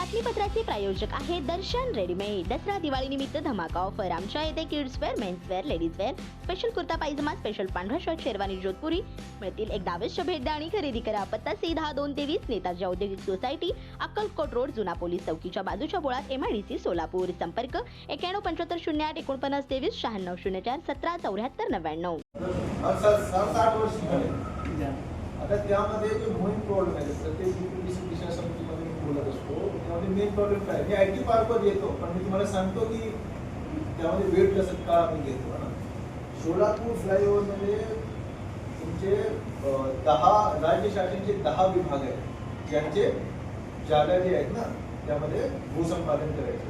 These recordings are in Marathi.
बातमीपत्राचे प्रायोजक आहे दर्शन रेडीमेड दसरा दिवाळी निमित्त धमाका ऑफर आमच्या येथे kids wear men's wear ladies wear special kurta pyjama special पांढरा शर्ट शेरवानी जोधपुरी. मिळतील एक दावेश्य भेट द्या आणि खरेदी करा. पत्ता सी दहा दोन तेवीस नेताजी औद्योगिक सोसायटी अक्कलकोट रोड जुना पोलीस चौकीच्या बाजूच्या बोळात एमआयडीसी सोलापूर. संपर्क एक्याण्णव पंच्याहत्तर शून्य आठ एकोणपन्नास तेवीस शहाण्णव शून्य चार सतरा चौऱ्याहत्तर नव्याण्णव. आता त्यामध्ये जे मोहीम प्रोड आहे प्रत्येक समितीमध्ये बोलत असतो. त्यामध्ये मेन प्रॉब्लेम काय? मी आय टी पार्कवर येतो पण मी तुम्हाला सांगतो की त्यामध्ये वेट कसं का आम्ही घेतो ना? सोलापूर फ्लायओव्हरमध्ये तुमचे दहा राज्य शासनाचे दहा विभाग आहेत ज्यांचे जागा जे आहेत ना त्यामध्ये भूसंपादन करायचे.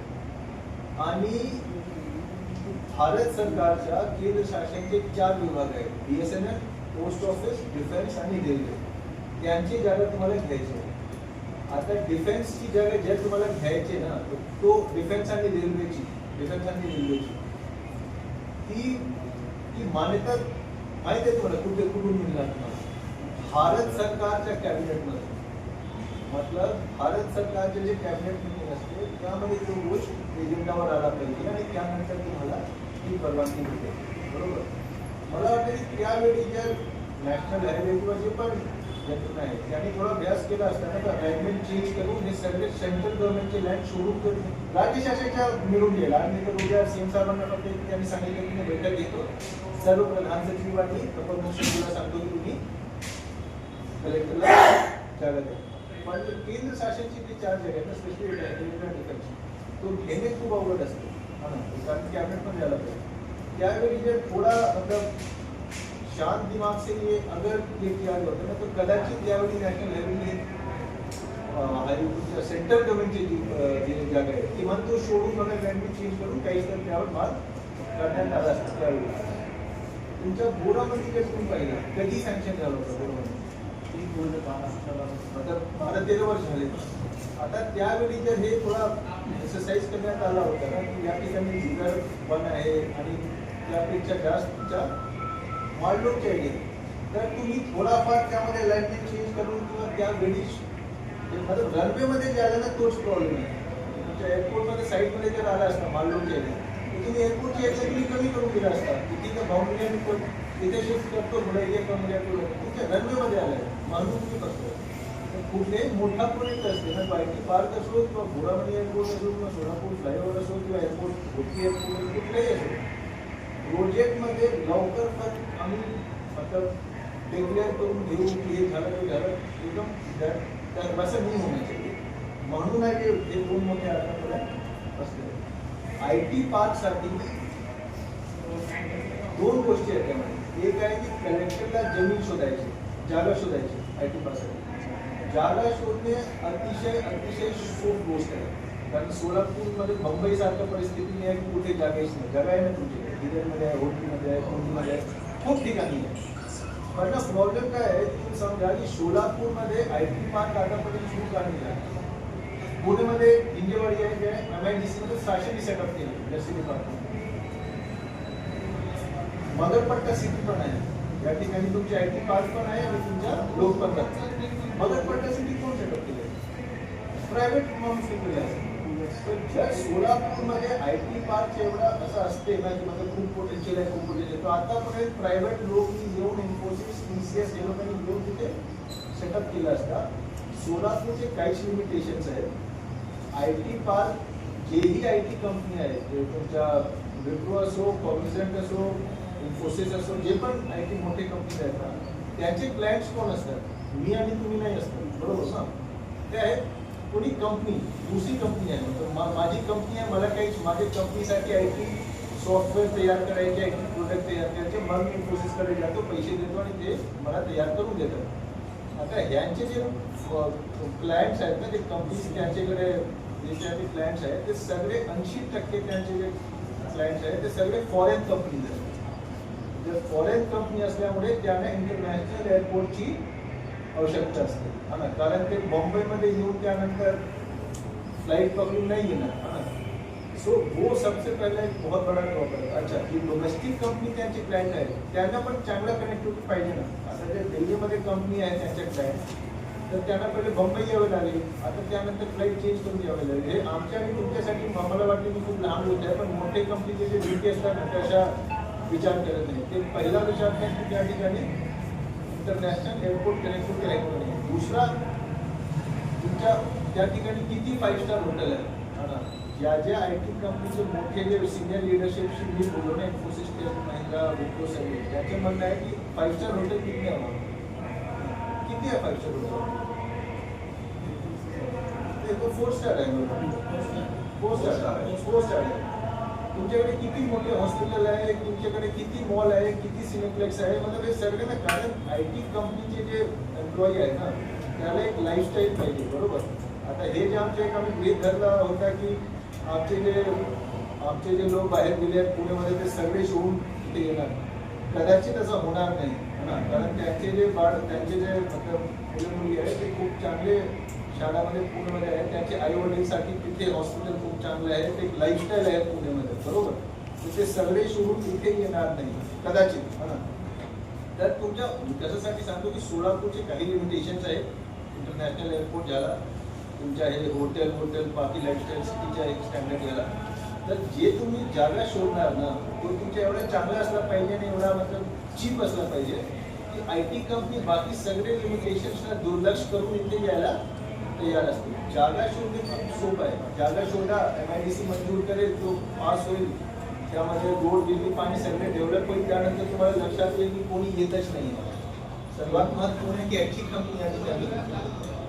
आणि भारत सरकारच्या केंद्र शासनाचे चार विभाग आहेत B S N L post office defence आणि रेल्वे त्यांची जागा तुम्हाला घ्यायची आहे. आता डिफेन्सची जागा ज्या तुम्हाला घ्यायची ना तो- तो डिफेन्स आणि रेल्वेची डिफेन्स आणि रेल्वेची ती ती मान्यता माहिती आहे तुम्हाला कुठे कुठून मिळणार तुम्हाला? भारत सरकारच्या कॅबिनेटमध्ये. मतलब भारत सरकारचे जे कॅबिनेट मिटिंग असते त्यामध्ये तो गोष्ट एजेंडावर आला पाहिजे आणि त्यानंतर तुम्हाला ती परवानगी मिळते बरोबर? मला वाटतं की त्यावेळी ज्या नॅशनल हायवे किंवा जे पण यंत्रण आहे त्यांनी थोडा अभ्यास केला असताना तर अलाइनमेंट चेंज करून हे सगळे सेंट्रल गव्हर्नमेंटचे लँड सोडून करून राज्य शासनाच्या मिळून गेला. आणि तर उद्या सीएम साहेबांना फक्त त्यांनी सांगितलं की मी बैठक घेतो. सर्व प्रधान सचिवांनी कपल मुख्यमंत्रीला सांगतो की तुम्ही कलेक्टरला जागा द्या. पण केंद्र शासनची जी चार्ज आहे ना स्पेशली ठिकाणची तो घेणे खूप अवघड असते. कारण कॅबिनेट पण कॅबिनेटमध्ये पाहिजे. त्यावेळी जर थोडा मतलब शांत दिमाग से ये अगर ये किया जाता ना तो कदाचित त्यावेळी नॅशनल हायवेने हायवे सेंट्रल गव्हर्नमेंटची जी जी जागा आहे तो सोडून मला लँडमेट चेंज करून काही तर त्यावर माल करण्यात आला असता त्यावेळी तुमच्या बोर्डामध्ये जर तुम्ही पाहिलं कधी सँक्शन झालं होतं बोर्डामध्ये आता आता तेरा वर्ष झाले आता त्यावेळी जर हे थोडा एक्सरसाइज करण्यात आला होता ना, की या ठिकाणी जुगार पण आहे आणि त्यापेक्षा जास्त तुमच्या माललोकचे आहे. तर तुम्ही थोडाफार त्यामध्ये लाईटिंग चेंज करून किंवा त्या वेळी म्हणजे मतलब रनवेमध्ये जे आलं ना तोच प्रॉब्लेम आहे. तुमच्या एअरपोर्टमध्ये साईडमध्ये जर आला असता माललोकचे आहे. तर तुम्ही एअरपोर्टची एरिया तुम्ही कमी करून दिला असता. की तिथं बाउंड्री आणि पण तिथे शिफ्ट करतो थोडा एरिया कमी तुमच्या रनवेमध्ये आलाय मानून तुम्ही बसतो. कुठे मोठा प्रोजेक्ट असते ना आय पार्क असो किंवा घोडामणी एअरपोर्ट असो किंवा सोलापूर फ्लायओव्हर असो किंवा एअरपोर्ट होती एअरपोर्ट कुठलाही असो. प्रोजेक्टमध्ये लवकर पण आम्ही मतलब डिक्लेअर करून घेऊ की हे झालं ते झालं. एकदम त्या- त्या- असं नाही म्हणून आहे ते हे दोन मोठे आतापर्यंत असले आय टी पार्कसाठी दोन गोष्टी आहेत त्यामध्ये. एक आहे की कलेक्टरला जमीन शोधायची जागा शोधायची आय टी पार्कसाठी. जागा शोधणे अतिशय अतिशय सोप गोष्ट आहे. कारण सोलापूरमध्ये मुंबई सारखं परिस्थिती नाही आहे की कुठे जागेच नाही. जागा आहे ना तुमची. डिझेलमध्ये आहे, होटलमध्ये आहे, कोणतीमध्ये आहे. खूप ठिकाणी आहे. पण प्रॉब्लेम काय आहे, तुम्ही समजा की सोलापूरमध्ये आय टी पार्क आतापर्यंत सुरू का नाही झाला पुणेमध्ये हिंजेवाडी आहे, जे एम आय डी सीमध्ये सहाशे सेटअप केलं जर्सी पार्क. मगरपट्टा सिटी पण आहे. या ठिकाणी तुमची आय टी पार्क पण आहे आणि तुमच्या लोक पण करतात मगरपट्टा सिटी कोण सेटअप केले प्रायव्हेट माणूस केलेले आहे. सोलापूरमध्ये आय टी पार्क एवढा असं असते पोटेन्शियल आहे खूप पोटेन्शियल तो आतापर्यंत प्रायव्हेट लोक इन्फोसिस हे लोकांनी येऊन तिथे सेटअप केलं असता सोलापूरचे काहीच लिमिटेशन्स आहेत आय टी पार्क जेही आय टी कंपनी आहेत विप्रो असो कॉग्निझंट असो इन्फोसिस असो जे पण आय टी मोठे कंपनी आहेत ना त्यांचे मी आणि तुम्ही नाही असतात ना ते कोणी कंपनी दुसरी कंपनी आहे. तर मा- माझी कंपनी आहे मला काही माझ्या कंपनीसाठी आय टी सॉफ्टवेअर तयार करायचे आय टी प्रोडक्ट तयार करायचे. मग मी इन्फोसिसकडे जातो पैसे देतो आणि ते मला तयार करून देतात. आता ह्यांचे जे क्लायंट्स आहेत ना ते कंपनीज त्यांच्याकडे जे क्लायंट्स आहेत ते सगळे ऐंशी टक्के त्यांचे जे क्लायंट्स आहेत ते सगळे फॉरेन कंपनीज आहेत. जर फॉरेन कंपनी असल्यामुळे त्यांना इंटरनॅशनल एअरपोर्टची आवश्यकता असते. हा ना? कारण ते बॉम्बेमध्ये येऊन त्यानंतर फ्लाईट पकडून नाही येणार. हा ना? सो हो, वो सबसे पहिला एक बहुत बड़ा प्रॉब्लम है अच्छा ही डोमेस्टिक कंपनी त्यांची क्लायंट आहे. त्यांना पण चांगला कनेक्टिव्हिटी पाहिजे ना. आता जे दिल्लीमध्ये कंपनी आहे त्यांच्या क्लायंट तर त्यांना पहिले बंबई यावं लागेल. आता त्यानंतर फ्लाईट चेंज करून यावं लागेल. हे आमच्या आणि तुमच्यासाठी मला वाटते की खूप लहान होत आहे पण मोठे कंपनीचे जे ड्युटी असतात ना अशा विचार करत नाही. ते पहिला विचार नाही की त्या ठिकाणी इंटरनॅशनल एअरपोर्ट कनेक्टिव्हिटी आहे की नाही दुसरा तुमच्या त्या ठिकाणी किती फाईव्ह स्टार हॉटेल आहे हा ना. ज्या ज्या आय टी कंपनीचे मोठे जे सिनियर लिडरशिपशी मी बोललो ना इन्फोसिस महिंद्रा विप्रो सगळे त्याचे म्हणणं आहे की फाईव्ह स्टार हॉटेल किती आहे आम्हाला? किती आहे five star hotel four star आहे. फोर स्टार आहे फोर स्टार आहे. तुमच्याकडे किती मोठे हॉस्पिटल आहे तुमच्याकडे किती मॉल आहे किती सिनेप्लेक्स आहे? मतलब हे सगळे ना कारण आय टी कंपनीचे जे एम्प्लॉई आहे ना त्याला एक लाईफस्टाईल पाहिजे बरोबर? आता हे जे आमच्या एक आम्ही गृहित धरला होता की आमचे जे आमचे जे लोक बाहेर गेले आहेत पुण्यामध्ये ते सगळे शिवून तिथे येणार. कदाचित असं होणार नाही ना? कारण त्यांचे जे बाळ त्यांचे जे मतलब मुलं मुली आहेत ते खूप चांगले शाळामध्ये पुण्यामध्ये आहेत. त्यांचे आई वडीलसाठी तिथे हॉस्पिटल खूप चांगले आहे ते लाईफस्टाईल आहे पुण्यामध्ये बरोबर? तर ते सगळे सोडून तिथे येणार नाही कदाचित है ना? तर तुमच्या त्याच्यासाठी सांगतो की सोलापूरचे काही लिमिटेशन्स आहेत. इंटरनॅशनल एअरपोर्ट झाला तुमच्या हे हॉटेल हॉटेल बाकी लाईफस्टाईल सिटीच्या एक स्टँडर्ड गेला तर जे तुम्ही जागा शोधणार ना तो तुमच्या एवढा चांगला असला पाहिजे आणि एवढा मतलब चीप असला पाहिजे की आय टी कंपनी बाकी सगळे लिमिटेशन्सला दुर्लक्ष करून इथे यायला तयार असते जागा शोधणे खूप सोपं आहे. जागा शोधा एम आय डी सी मंजूर करेल तो पास होईल. त्यामध्ये रोड बिजली पाणी सगळे डेव्हलप होईल. त्यानंतर तुम्हाला लक्षात येईल की कोणी येतच नाही सर्वात महत्त्वपूर्ण आहे की ॲक्ची कंपनी या ठिकाणी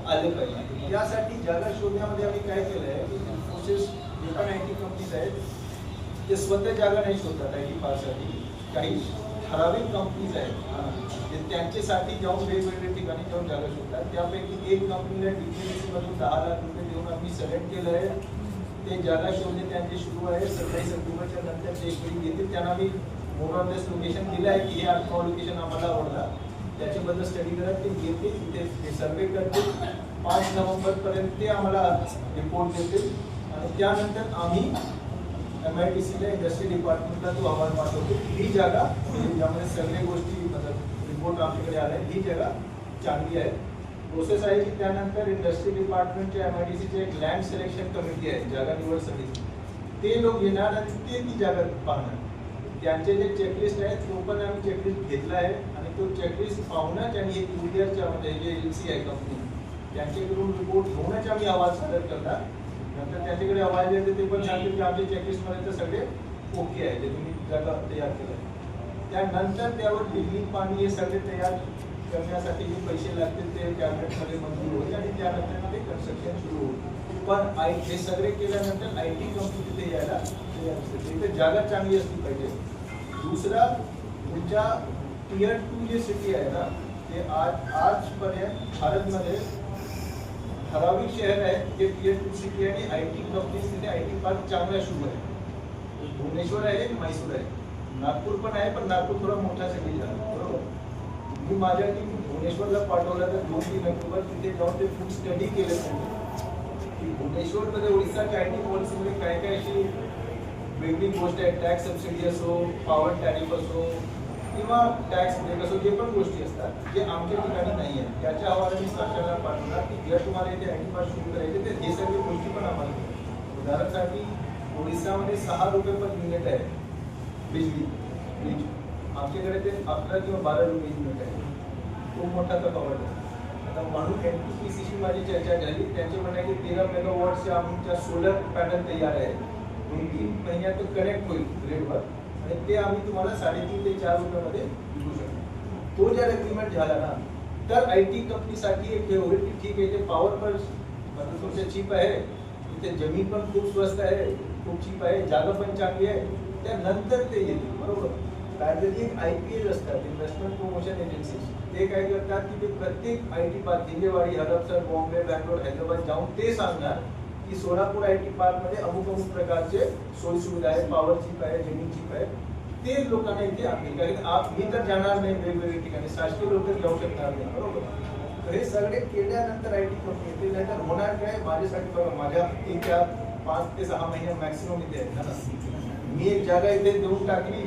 आले पाहिजे. त्यासाठी जागा शोधण्यामध्ये आम्ही काय केलं आहे की प्रोसेस जे पण आय टी कंपनीज आहेत ते स्वतः जागा नाही शोधतात आय टी पार्कसाठी काही ठराविक कंपनीज आहेत. जे त्यांच्यासाठी जाऊन वेगवेगळ्या ठिकाणी जाऊन जागा शोधतात. त्यापैकी एक कंपनीला डीपीडीसी मधून दहा लाख रुपये देऊन आम्ही सिलेक्ट केलं आहे. ते जागा शोधणे त्यांचे सुरू आहे. सत्तावीस ऑक्टोबरच्या नंतर ते एक वेळी येतील. त्यांना मी मोर ऑफ दिस लोकेशन दिलं आहे की हे अल्फा लोकेशन आम्हाला आवडला. त्याच्याबद्दल स्टडी करत ते तिथे ते सर्वे करतील. पाच नोव्हेंबरपर्यंत ते आम्हाला रिपोर्ट देतील. त्यानंतर आम्ही एम आय टी सीला इंडस्ट्री डिपार्टमेंटला तो ही जागा, ज्यामध्ये सगळ्या गोष्टी मतलब रिपोर्ट आमच्याकडे आला आहे ही जागा चांगली आहे. प्रोसेस आहे की त्यानंतर इंडस्ट्री डिपार्टमेंटच्या एम आय डी सीचे एक लँड सिलेक्शन कमिटी आहे, जागा निवड समिती. ते आणि ते ती जागा त्यांचे जे चेकलिस्ट आहे तो पण चेकलिस्ट घेतला आहे तो चेकलिस्ट पाहूनच आणि एक इंडियरच्या म्हणजे जे एल सी कंपनी त्यांच्याकडून रिपोर्ट घेऊनच आम्ही आवाज़ सादर करणार. नंतर त्यांच्याकडे आवाज येते ते पण सांगतील की आमच्या चेकलिस्टमध्ये सगळे ओके आहे. जे तुम्ही जागा तयार केलं त्यानंतर त्यावर बिजली पाणी हे सगळे तयार करण्यासाठी जे पैसे लागतील ते कॅबिनेटमध्ये मंजूर होईल आणि त्यानंतर ते कन्स्ट्रक्शन सुरू होईल. पण आय हे सगळे केल्यानंतर आय टी कंपनी तिथे यायला तयार असते तिथे जागा चांगली असली पाहिजे. दुसरा तुमच्या टियर टू जे सिटी आहे ना ते आज आजपर्यंत भारतमध्ये ठराविक शहर आहे जे टियर टू सिटी आणि आय टी कंपनी तिथे आय टी पार्क चांगला शुभ आहे भुवनेश्वर आहे म्हैसूर आहे. नागपूर पण आहे पण नागपूर थोडा मोठा सिटी झाला. बरोबर? मी माझ्या टीम भुवनेश्वरला पाठवलं तर दोन तीन ऑक्टोबर तिथे जाऊन ते फुल स्टडी केलं त्यांनी. की भुवनेश्वरमध्ये ओडिसाच्या आय टी पॉलिसीमध्ये काय काय अशी वेगळी गोष्ट आहे? टॅक्स सबसिडी असो पॉवर टॅरिफ असो किंवा टॅक्स असो जे पण गोष्टी असतात, जे आमच्या ठिकाणी नाही आहेत, त्याच्या की जर तुम्हाला इथे पार्क सुरू करायचे हे गोष्टी पण आम्हाला उदाहरणासाठी सहा रुपये पर युनिट आहे. बिजली वीज आमच्याकडे ते अकरा किंवा बारा रुपये युनिट आहे. खूप मोठा तफावत आहे. आता म्हणून एन टी पी माझी चर्चा झाली. त्यांचे म्हणणं की तेरा आमच्या सोलर पॅनल तयार आहे दोन तीन महिन्यात तो कनेक्ट होईल ग्रेडवर आणि ते आम्ही तुम्हाला साडेतीन ते चार रुपयामध्ये विकू शकतो. तो जर अग्रीमेंट झाला ना तर आय टी कंपनीसाठी एक हे होईल की ठीक आहे ते पॉवर पण तुमच्या चीप आहे तिथे जमीन पण खूप स्वस्त आहे खूप चीप आहे जागा पण चांगली आहे त्यानंतर ते येतील बरोबर? कायद्याची एक आय पी एल असतात इन्व्हेस्टमेंट प्रमोशन एजन्सीज ते काय करतात की ते प्रत्येक I T park Hinjewadi Hadapsar Bombay Bangalore Hyderabad जाऊन ते सांगणार की सोलापूर आय टी पार्कमध्ये अमुक अमुक प्रकारचे सोयी सुविधा आहे पॉवर चिप आहे जमीन चिप आहे. ते लोकांना इथे आणतील. कारण आप मी तर जाणार नाही वेगवेगळ्या ठिकाणी. शासकीय लोक जाऊ शकणार नाही. बरोबर? तर हे सगळे केल्यानंतर आय टी कंपनी येतील. नाहीतर होणार काय? माझ्यासाठी बघा माझ्या तीन चार पाच ते सहा महिने मॅक्सिमम इथे आहेत ना. मी एक जागा इथे देऊन टाकली.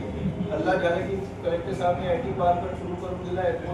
हल्ला झाला की कलेक्टर साहेबने आय टी पार्क सुरू करून दिला. आहे